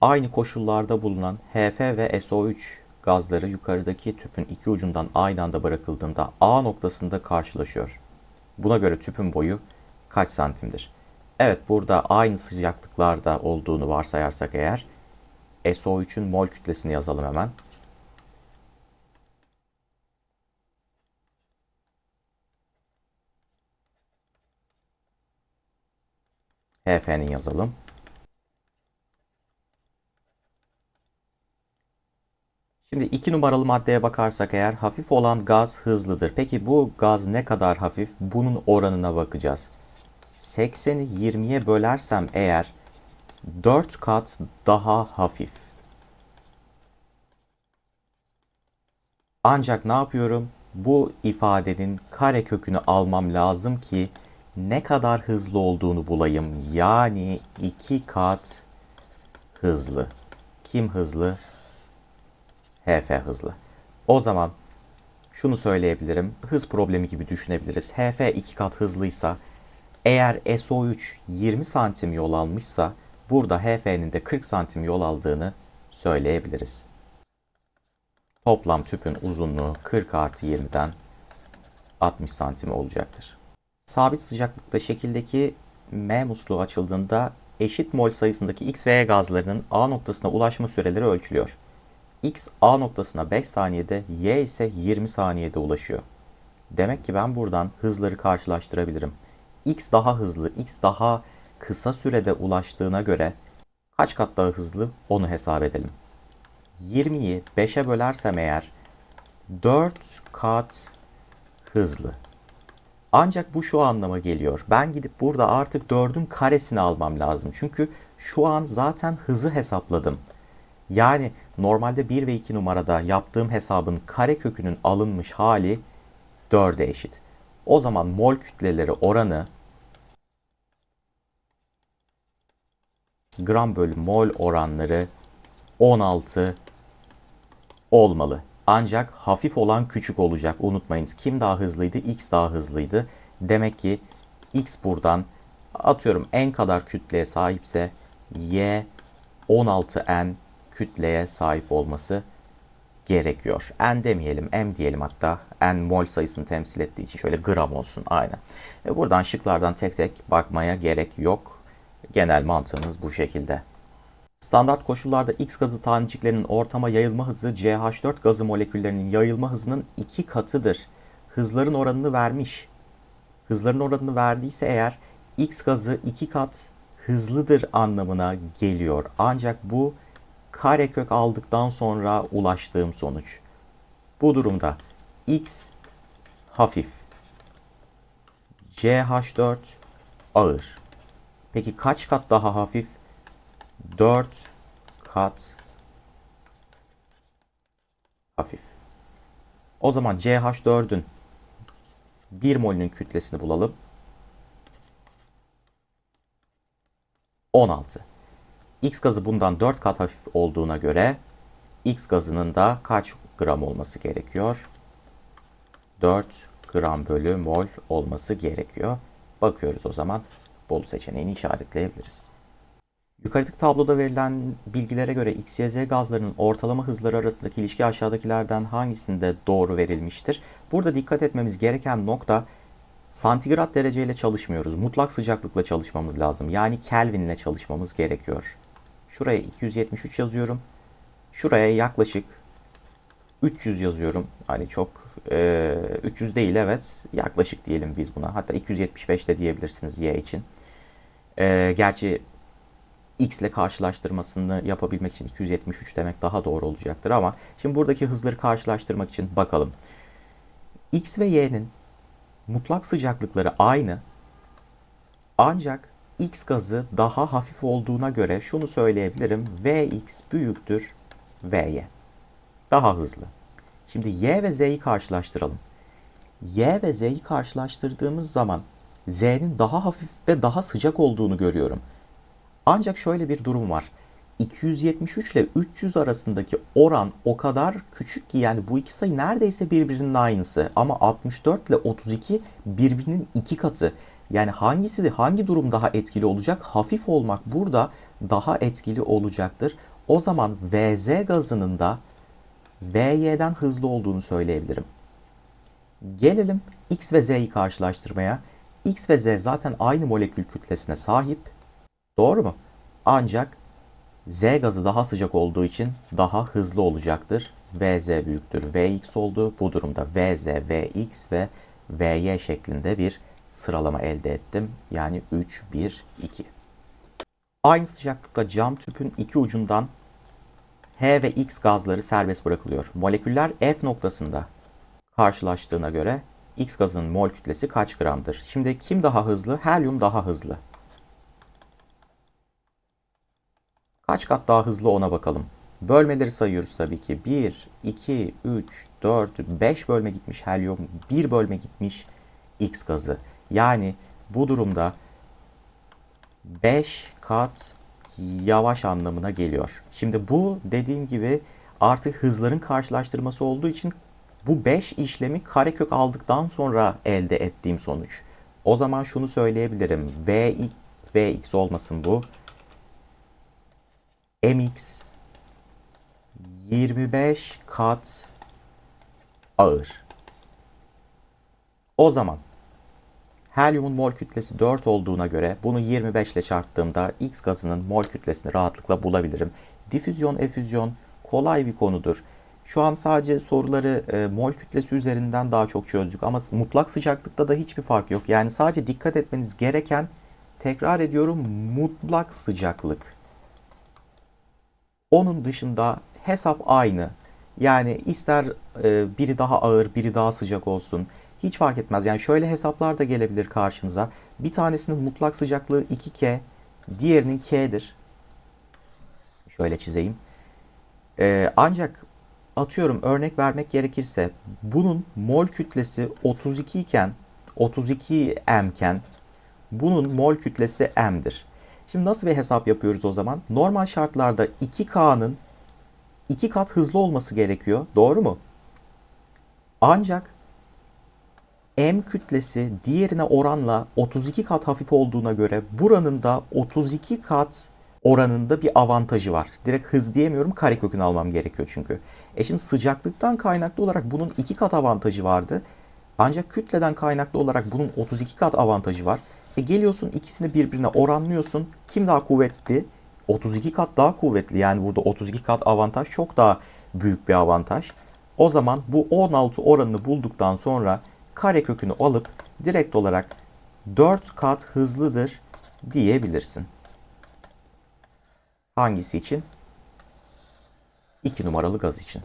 Aynı koşullarda bulunan HF ve SO3 gazları yukarıdaki tüpün iki ucundan aynı anda bırakıldığında A noktasında karşılaşıyor. Buna göre tüpün boyu kaç santimdir? Evet burada aynı sıcaklıklarda olduğunu varsayarsak eğer SO3'ün mol kütlesini yazalım hemen. HF'nin yazalım. Şimdi iki numaralı maddeye bakarsak eğer hafif olan gaz hızlıdır. Peki bu gaz ne kadar hafif? Bunun oranına bakacağız. 80'i 20'ye bölersem eğer 4 kat daha hafif. Ancak ne yapıyorum? Bu ifadenin kare kökünü almam lazım ki ne kadar hızlı olduğunu bulayım. Yani 2 kat hızlı. Kim hızlı? HF hızlı. O zaman şunu söyleyebilirim. Hız problemi gibi düşünebiliriz. HF 2 kat hızlıysa eğer SO3 20 santim yol almışsa burada HF'nin de 40 santim yol aldığını söyleyebiliriz. Toplam tüpün uzunluğu 40 artı 20'den 60 santim olacaktır. Sabit sıcaklıkta şekildeki M musluğu açıldığında eşit mol sayısındaki X ve Y gazlarının A noktasına ulaşma süreleri ölçülüyor. X A noktasına 5 saniyede, Y ise 20 saniyede ulaşıyor. Demek ki ben buradan hızları karşılaştırabilirim. X daha hızlı, X daha kısa sürede ulaştığına göre kaç kat daha hızlı onu hesap edelim. 20'yi 5'e bölersem eğer 4 kat hızlı. Ancak bu şu anlama geliyor. Ben gidip burada artık 4'ün karesini almam lazım. Çünkü şu an zaten hızı hesapladım. Yani normalde 1 ve 2 numarada yaptığım hesabın kare kökünün alınmış hali 4'e eşit. O zaman mol kütleleri oranı gram bölü mol oranları 16 olmalı. Ancak hafif olan küçük olacak. Unutmayınız kim daha hızlıydı? X daha hızlıydı. Demek ki X buradan atıyorum n kadar kütleye sahipse Y 16N kütleye sahip olması gerekiyor. N demeyelim, M diyelim hatta. N mol sayısını temsil ettiği için şöyle gram olsun. Aynen. Ve buradan şıklardan tek tek bakmaya gerek yok. Genel mantığımız bu şekilde. Standart koşullarda X gazı taneciklerinin ortama yayılma hızı CH4 gazı moleküllerinin yayılma hızının iki katıdır. Hızların oranını vermiş. Hızların oranını verdiyse eğer X gazı iki kat hızlıdır anlamına geliyor. Ancak bu karekök aldıktan sonra ulaştığım sonuç. Bu durumda X hafif. CH4 ağır. Peki kaç kat daha hafif? 4 kat hafif. O zaman CH4'ün 1 molünün kütlesini bulalım. 16. X gazı bundan 4 kat hafif olduğuna göre X gazının da kaç gram olması gerekiyor? 4 gram bölü mol olması gerekiyor. Bakıyoruz o zaman bol seçeneğini işaretleyebiliriz. Yukarıdaki tabloda verilen bilgilere göre X, Y, Z gazlarının ortalama hızları arasındaki ilişki aşağıdakilerden hangisinde doğru verilmiştir? Burada dikkat etmemiz gereken nokta santigrat dereceyle çalışmıyoruz. Mutlak sıcaklıkla çalışmamız lazım. Yani Kelvin ile çalışmamız gerekiyor. Şuraya 273 yazıyorum. Şuraya yaklaşık 300 yazıyorum. Hani çok e, 300 değil evet. Yaklaşık diyelim biz buna. Hatta 275 de diyebilirsiniz Y için. E, gerçi X ile karşılaştırmasını yapabilmek için 273 demek daha doğru olacaktır ama şimdi buradaki hızları karşılaştırmak için bakalım. X ve Y'nin mutlak sıcaklıkları aynı ancak X gazı daha hafif olduğuna göre şunu söyleyebilirim. Vx büyüktür Vy. Daha hızlı. Şimdi Y ve Z'yi karşılaştıralım. Y ve Z'yi karşılaştırdığımız zaman Z'nin daha hafif ve daha sıcak olduğunu görüyorum. Ancak şöyle bir durum var. 273 ile 300 arasındaki oran o kadar küçük ki yani bu iki sayı neredeyse birbirinin aynısı. Ama 64 ile 32 birbirinin iki katı. Yani hangisi de hangi durum daha etkili olacak? Hafif olmak burada daha etkili olacaktır. O zaman VZ gazının da VY'den hızlı olduğunu söyleyebilirim. Gelelim X ve Z'yi karşılaştırmaya. X ve Z zaten aynı molekül kütlesine sahip. Doğru mu? Ancak Z gazı daha sıcak olduğu için daha hızlı olacaktır. VZ büyüktür Vx oldu. Bu durumda VZ, Vx ve Vy şeklinde bir sıralama elde ettim. Yani 3, 1, 2. Aynı sıcaklıkta cam tüpün iki ucundan H ve X gazları serbest bırakılıyor. Moleküller F noktasında karşılaştığına göre X gazının mol kütlesi kaç gramdır? Şimdi kim daha hızlı? Helyum daha hızlı. Kaç kat daha hızlı ona bakalım. Bölmeleri sayıyoruz tabii ki. 1, 2, 3, 4, 5 bölme gitmiş helyum, 1 bölme gitmiş X gazı. Yani bu durumda 5 kat yavaş anlamına geliyor. Şimdi bu dediğim gibi artık hızların karşılaştırması olduğu için bu 5 işlemi karekök aldıktan sonra elde ettiğim sonuç. O zaman şunu söyleyebilirim. V, Vx olmasın bu. Mx 25 kat ağır. O zaman helyumun mol kütlesi 4 olduğuna göre bunu 25 ile çarptığımda X gazının mol kütlesini rahatlıkla bulabilirim. Difüzyon, efüzyon kolay bir konudur. Şu an sadece soruları e, mol kütlesi üzerinden daha çok çözdük ama mutlak sıcaklıkta da hiçbir fark yok. Yani sadece dikkat etmeniz gereken tekrar ediyorum mutlak sıcaklık. Onun dışında hesap aynı. Yani ister e, biri daha ağır, biri daha sıcak olsun. Hiç fark etmez. Yani şöyle hesaplar da gelebilir karşınıza. Bir tanesinin mutlak sıcaklığı 2K, diğerinin K'dir. Şöyle çizeyim. E, ancak atıyorum örnek vermek gerekirse bunun mol kütlesi 32 iken 32 M iken bunun mol kütlesi M'dir. Şimdi nasıl bir hesap yapıyoruz o zaman? Normal şartlarda 2K'nın 2 kat hızlı olması gerekiyor. Doğru mu? Ancak M kütlesi diğerine oranla 32 kat hafif olduğuna göre buranın da 32 kat oranında bir avantajı var. Direkt hız diyemiyorum karekökünü almam gerekiyor çünkü. E şimdi sıcaklıktan kaynaklı olarak bunun 2 kat avantajı vardı. Ancak kütleden kaynaklı olarak bunun 32 kat avantajı var. E geliyorsun ikisini birbirine oranlıyorsun. Kim daha kuvvetli? 32 kat daha kuvvetli. Yani burada 32 kat avantaj çok daha büyük bir avantaj. O zaman bu 16 oranını bulduktan sonra kare kökünü alıp direkt olarak 4 kat hızlıdır diyebilirsin. Hangisi için? 2 numaralı gaz için.